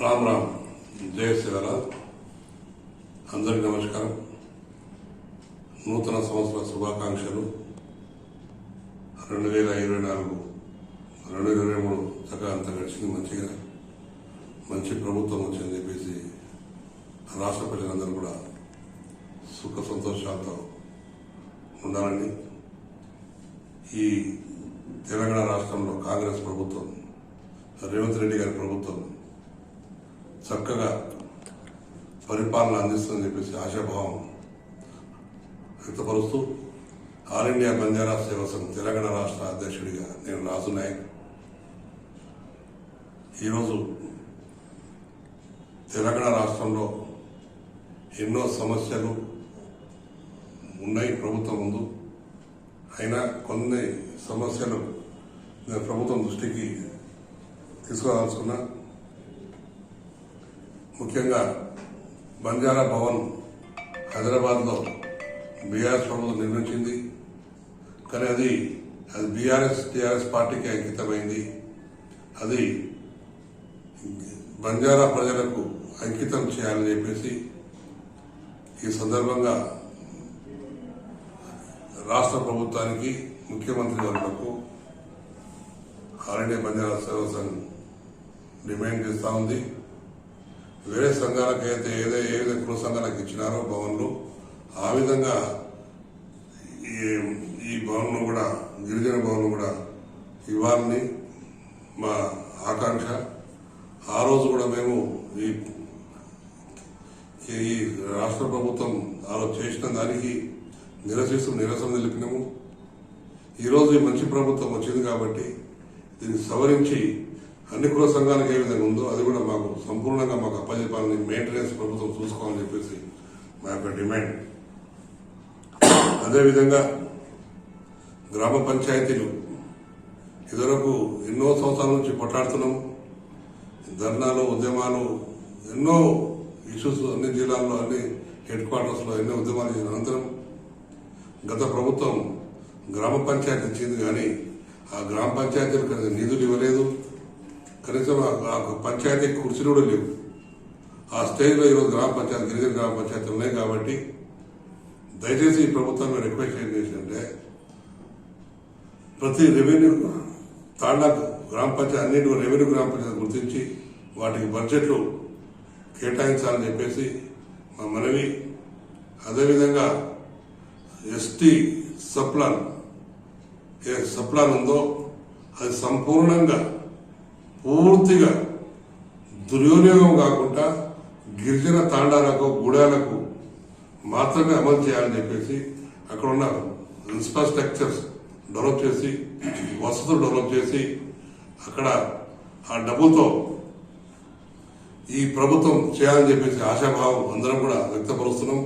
రామ్ రామ్. జయ శివరాజ్ అందరికీ నమస్కారం. నూతన సంవత్సర శుభాకాంక్షలు. రెండు వేల ఇరవై నాలుగు రెండు వేల ఇరవై మూడు చక్కగా అంత గడిచింది మంచిగా. మంచి ప్రభుత్వం వచ్చిందని చెప్పేసి రాష్ట్ర ప్రజలందరూ కూడా సుఖ సంతోషాలతో ఉండాలని ఈ తెలంగాణ రాష్ట్రంలో కాంగ్రెస్ ప్రభుత్వం రేవంత్ రెడ్డి గారి ప్రభుత్వం చక్కగా పరిపాలన అందిస్తుందని చెప్పేసి ఆశాభావం వ్యక్తపరుస్తూ ఆల్ ఇండియా బంజారా సేవ సంఘం తెలంగాణ రాష్ట్ర అధ్యక్షుడిగా నేను రాజు నాయక్. ఈరోజు తెలంగాణ రాష్ట్రంలో ఎన్నో సమస్యలు ఉన్నాయి ప్రభుత్వం ముందు. అయినా కొన్ని సమస్యలు నేను ప్రభుత్వం దృష్టికి తీసుకురావాల్సుకున్నా ముఖ్యంగా బంజారా భవన్ హైదరాబాద్లో బీఆర్ఎస్ ప్రభుత్వం నిర్మించింది. కానీ అది అది బీఆర్ఎస్ టీఆర్ఎస్ పార్టీకి అంకితమైంది. అది బంజారా ప్రజలకు అంకితం చేయాలని చెప్పేసి ఈ సందర్భంగా రాష్ట్ర ప్రభుత్వానికి ముఖ్యమంత్రి వర్గకు ఆల్ ఇండియా బంజారా సేవ సంఘ్ డిమాండ్ చేస్తూ ఉంది. వేరే సంఘాలకు అయితే ఏదో ఏ విధంగా కుల సంఘాలకు ఇచ్చినారో భవన్లు ఆ విధంగా ఈ ఈ కూడా గిరిజన భవన్లు కూడా ఇవ్వాలని మా ఆకాంక్ష. ఆ రోజు కూడా మేము ఈ ఈ రాష్ట్ర ప్రభుత్వం ఆ చేసిన దానికి నిరసిస్తూ నిరసన తెలిపినాము. ఈరోజు ఈ మంచి ప్రభుత్వం వచ్చింది కాబట్టి దీన్ని సవరించి అన్ని కుల సంఘాలకు ఏ విధంగా ఉందో అది కూడా మాకు సంపూర్ణంగా మాకు అప్పచెప్పాలని మెయింటెనెన్స్ ప్రభుత్వం చూసుకోవాలని చెప్పేసి మా యొక్క డిమాండ్. అదేవిధంగా గ్రామ పంచాయతీలు ఇదివరకు ఎన్నో సంవత్సరాల నుంచి కొట్లాడుతున్నాం. ధర్నాలు ఉద్యమాలు ఎన్నో ఇష్యూస్ అన్ని జిల్లాల్లో అన్ని హెడ్ క్వార్టర్స్లో ఎన్నో ఉద్యమాలు చేసిన అనంతరం గత ప్రభుత్వం గ్రామ పంచాయతీ ఇచ్చింది కానీ ఆ గ్రామ పంచాయతీలకు నిధులు ఇవ్వలేదు. కనీసం ఆ- పంచాయతీ కుర్చీలు కూడా లేవు. ఆ స్టేజ్లో ఈరోజు గ్రామ పంచాయతీ గిరిజన గ్రామ పంచాయతీలు ఉన్నాయి కాబట్టి దయచేసి ఈ ప్రభుత్వాన్ని రిక్వెస్ట్ ఏం చేసిందంటే ప్రతి రెవెన్యూ తాండాకు గ్రామ పంచాయతీ అన్నింటి రెవెన్యూ గ్రామ పంచాయతీ గుర్తించి వాటికి బడ్జెట్లు కేటాయించాలని చెప్పేసి మా మనవి. అదేవిధంగా ఎస్టీ సప్లాన్ ఏ సప్లాన్ ఉందో అది సంపూర్ణంగా పూర్తిగా దుర్వినియోగం కాకుండా గిరిజన తాండాలకు గుడాలకు మాత్రమే అమలు చేయాలని చెప్పేసి అక్కడ ఉన్న ఇన్ఫ్రాస్ట్రక్చర్స్ డెవలప్ చేసి వసతులు డెవలప్ చేసి అక్కడ ఆ డబ్బుతో ఈ ప్రభుత్వం చేయాలని చెప్పేసి ఆశాభావం అందరం కూడా వ్యక్తపరుస్తున్నాం.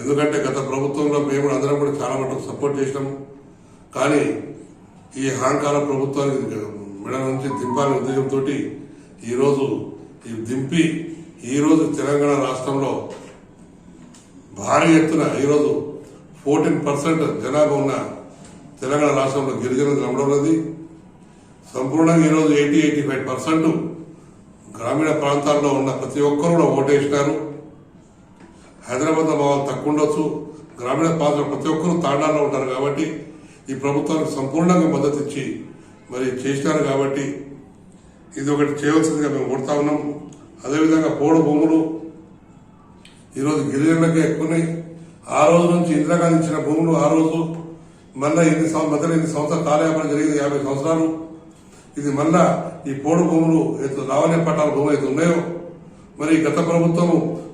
ఎందుకంటే గత ప్రభుత్వంలో మేము కూడా అందరం కూడా చాలా మటుకు సపోర్ట్ చేసినాం. కానీ ఈ అహంకార ప్రభుత్వానికి మెడ నుంచి దింపాలనే ఉద్దేశంతో ఈరోజు ఈ దింపి ఈరోజు తెలంగాణ రాష్ట్రంలో భారీ ఎత్తున ఈరోజు ఫోర్టీన్ పర్సెంట్ జనాభా ఉన్న తెలంగాణ రాష్ట్రంలో గిరిజన నమ్మడం ఉన్నది సంపూర్ణంగా ఈరోజు ఎయిటీ ఎయిటీ ఫైవ్ పర్సెంట్ గ్రామీణ ప్రాంతాల్లో ఉన్న ప్రతి ఒక్కరు కూడా ఓటేసినారు. హైదరాబాద్లో భావాలు తక్కువ ఉండొచ్చు గ్రామీణ ప్రాంతంలో ప్రతి ఒక్కరు తాండాల్లో ఉంటారు కాబట్టి ఈ ప్రభుత్వానికి సంపూర్ణంగా మద్దతు ఇచ్చి మరి చేసినారు కాబట్టి ఇది ఒకటి చేయవలసిందిగా మేము కోరుతా ఉన్నాం. అదేవిధంగా పోడు భూములు ఈరోజు గిరిజనులకే ఎక్కువ ఉన్నాయి ఆ రోజు నుంచి ఇందిరాగాంధీ ఇచ్చిన భూములు ఆ రోజు మళ్ళా ఎన్ని సంవ- మధ్యలో ఎన్ని సంవత్సరాలు కాలయాపన జరిగింది యాభై సంవత్సరాలు. ఇది మళ్ళా ఈ పోడు భూములు ఏదో రావణ్య పట్టాల భూములు అయితే ఉన్నాయో మరి గత ప్రభుత్వం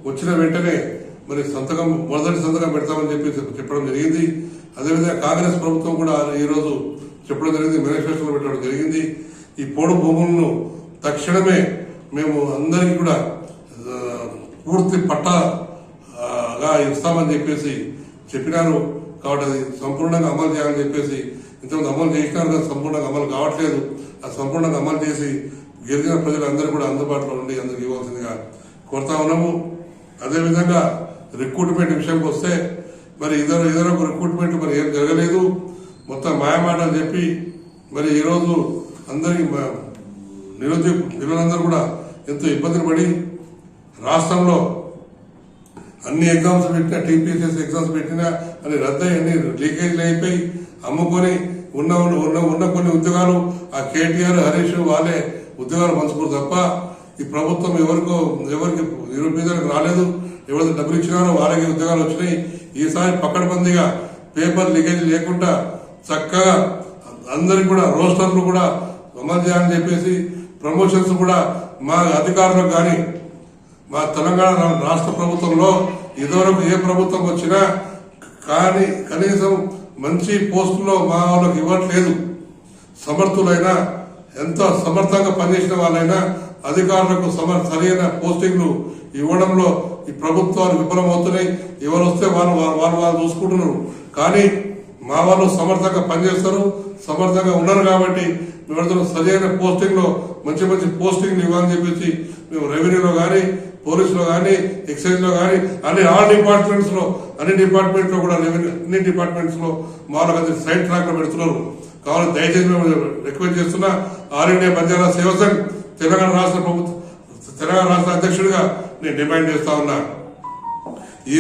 వచ్చిన వెంటనే మరి సంతకం మొదటి సంతకం పెడతామని చెప్పి చెప్పడం జరిగింది. అదేవిధంగా కాంగ్రెస్ ప్రభుత్వం కూడా ఈరోజు చెప్పడం జరిగింది మేనిఫెస్టోలో పెట్టడం జరిగింది. ఈ పోడు భూములను తక్షణమే మేము అందరికీ కూడా పూర్తి పట్టాగా ఇస్తామని చెప్పేసి చెప్పినారు. కాబట్టి అది సంపూర్ణంగా అమలు చేయాలని చెప్పేసి ఇంతకుముందు అమలు చేసినారు కానీ సంపూర్ణంగా అమలు కావట్లేదు. అది సంపూర్ణంగా అమలు చేసి గిరిజన ప్రజలందరూ కూడా అందుబాటులో ఉండి అందరికి ఇవ్వాల్సిందిగా కోరుతా ఉన్నాము. అదేవిధంగా రిక్రూట్మెంట్ విషయంకి వస్తే మరి ఇద్దరు ఇద్దరు రిక్రూట్మెంట్ మరి ఏం జరగలేదు. మొత్తం మాయమాటలు చెప్పి మరి ఈరోజు అందరికి నిరుద్యోగ పిల్లలందరూ కూడా ఎంతో ఇబ్బందులు పడి రాష్ట్రంలో అన్ని ఎగ్జామ్స్ పెట్టినా టీపీసీఎస్ ఎగ్జామ్స్ పెట్టినా అని రద్దయి అన్ని లీకేజ్లు అయిపోయి అమ్ముకొని ఉన్న ఉన్న ఉన్న కొన్ని ఉద్యోగాలు ఆ కేటీఆర్ హరీష్ వాళ్ళే ఉద్యోగాలు పంచుకోరు తప్ప ఈ ప్రభుత్వం ఎవరికో ఎవరికి నిరుపేదలకు రాలేదు. ఎవరికి డబ్బులు ఇచ్చినారో వాళ్ళకి ఉద్యోగాలు వచ్చినాయి. ఈసారి పక్కడబందీగా పేపర్ లీకేజ్ లేకుండా చక్కగా అందరికి కూడా రోస్టర్లు కూడా అమలు చేయాలని చెప్పేసి ప్రమోషన్స్ కూడా మా అధికారులకు కానీ మా తెలంగాణ రాష్ట్ర ప్రభుత్వంలో ఇదివరకు ఏ ప్రభుత్వం వచ్చినా కానీ కనీసం మంచి పోస్టులో మా వాళ్ళకి ఇవ్వట్లేదు. సమర్థులైనా ఎంత సమర్థంగా పనిచేసిన వాళ్ళైనా అధికారులకు సమర్ సరైన పోస్టింగ్లు ఇవ్వడంలో ఈ ప్రభుత్వాలు విఫలమవుతున్నాయి. ఎవరు వస్తే వాళ్ళు వాళ్ళు వాళ్ళు చూసుకుంటున్నారు. కానీ మా వాళ్ళు సమర్థంగా పనిచేస్తారు సమర్థంగా ఉన్నారు కాబట్టి మేమందరం సరైన పోస్టింగ్లో మంచి మంచి పోస్టింగ్ ఇవ్వాలని చెప్పేసి మేము రెవెన్యూలో కానీ పోలీసులో కానీ ఎక్సైజ్లో కానీ అన్ని ఆల్ డిపార్ట్మెంట్స్లో అన్ని డిపార్ట్మెంట్లో కూడా రెవెన్యూ అన్ని డిపార్ట్మెంట్స్లో వాళ్ళకి సైడ్ ట్రాక్లో పెడుతున్నారు. కావాలి దయచేసి మేము రిక్వెస్ట్ చేస్తున్నా ఆల్ ఇండియా బంజారా సేవ సంఘ్ తెలంగాణ రాష్ట్ర ప్రభుత్వం తెలంగాణ రాష్ట్ర అధ్యక్షుడిగా నేను డిమాండ్ చేస్తా ఉన్నా. ఈ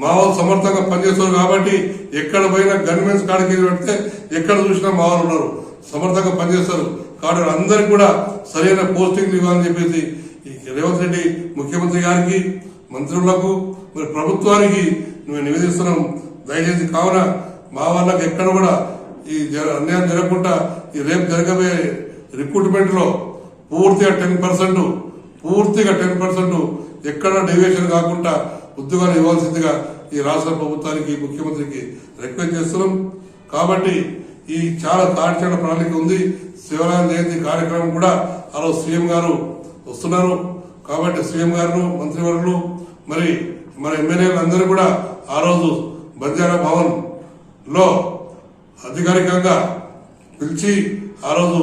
మావోలు మా వాళ్ళు సమర్థంగా పనిచేస్తారు కాబట్టి ఎక్కడ పోయినా గన్మెన్స్ కాడికి పెడితే ఎక్కడ చూసినా మా ఉన్నారు. సమర్థంగా పనిచేస్తారు. కాబట్టి అందరికి కూడా సరైన పోస్టింగ్ ఇవ్వాలని చెప్పేసి ఈ రేవంత్ రెడ్డి ముఖ్యమంత్రి గారికి మంత్రులకు మరి ప్రభుత్వానికి మేము నివేదిస్తున్నాం. దయచేసి కావున మా వాళ్ళకి ఎక్కడ కూడా ఈ జర- అన్యాయం జరగకుండా ఈ రేపు జరగబోయే రిక్రూట్మెంట్లో పూర్తిగా టెన్ పర్సెంట్ పూర్తిగా టెన్ పర్సెంట్ ఎక్కడ డెవియేషన్ కాకుండా ఉద్యోగాలు ఇవ్వాల్సిందిగా ఈ రాష్ట్ర ప్రభుత్వానికి ముఖ్యమంత్రికి రిక్వెస్ట్ చేస్తున్నాం. కాబట్టి ఈ చాలా తాడిచాడ ప్రణాళిక ఉంది. శివరామ జయంతి కార్యక్రమం కూడా ఆ రోజు సీఎం గారు వస్తున్నారు. కాబట్టి సీఎం గారు మంత్రివర్గులు మరి మన ఎమ్మెల్యేలు అందరూ కూడా ఆ రోజు బంజారా భవన్లో అధికారికంగా పిలిచి ఆ రోజు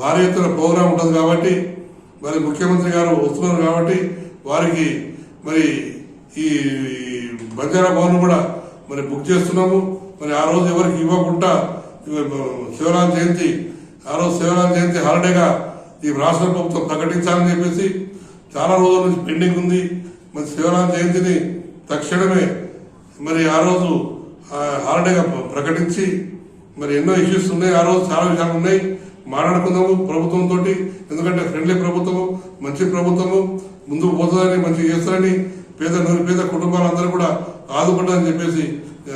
భారీ ఎత్తున ప్రోగ్రాం ఉంటుంది కాబట్టి మరి ముఖ్యమంత్రి గారు వస్తున్నారు కాబట్టి వారికి మరి ఈ బంజారా భవన్ కూడా మరి బుక్ చేస్తున్నాము. మరి ఆ రోజు ఎవరికి ఇవ్వకుండా శివరాం జయంతి ఆ రోజు శివరాం జయంతి హాలిడేగా ఈ రాష్ట్ర ప్రభుత్వం ప్రకటించాలని చెప్పేసి చాలా రోజుల నుంచి పెండింగ్ ఉంది. మరి శివరాం జయంతిని తక్షణమే మరి ఆ రోజు హాలిడేగా ప్రకటించి మరి ఎన్నో ఇష్యూస్ ఉన్నాయి. ఆ రోజు చాలా విషయాలు ఉన్నాయి. మాట్లాడుకుందాము ప్రభుత్వంతో ఎందుకంటే ఫ్రెండ్లీ ప్రభుత్వము మంచి ప్రభుత్వము ముందుకు పోతుందని మంచిగా చేస్తారని పేద నిరుపేద కుటుంబాలందరూ కూడా ఆదుకుంటారని చెప్పేసి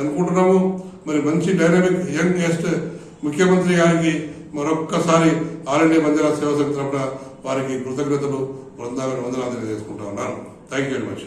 అనుకుంటున్నాము. మరి మంచి డైనమిక్ యంగ్ గెస్ట్ ముఖ్యమంత్రి గారికి మరొక్కసారి ఆల్ ఇండియా మందిరా సేవ సంఘ తరపున వారికి కృతజ్ఞతలు బృందావన వందనాలు తెలియజేసుకుంటా ఉన్నాను. Thank you very much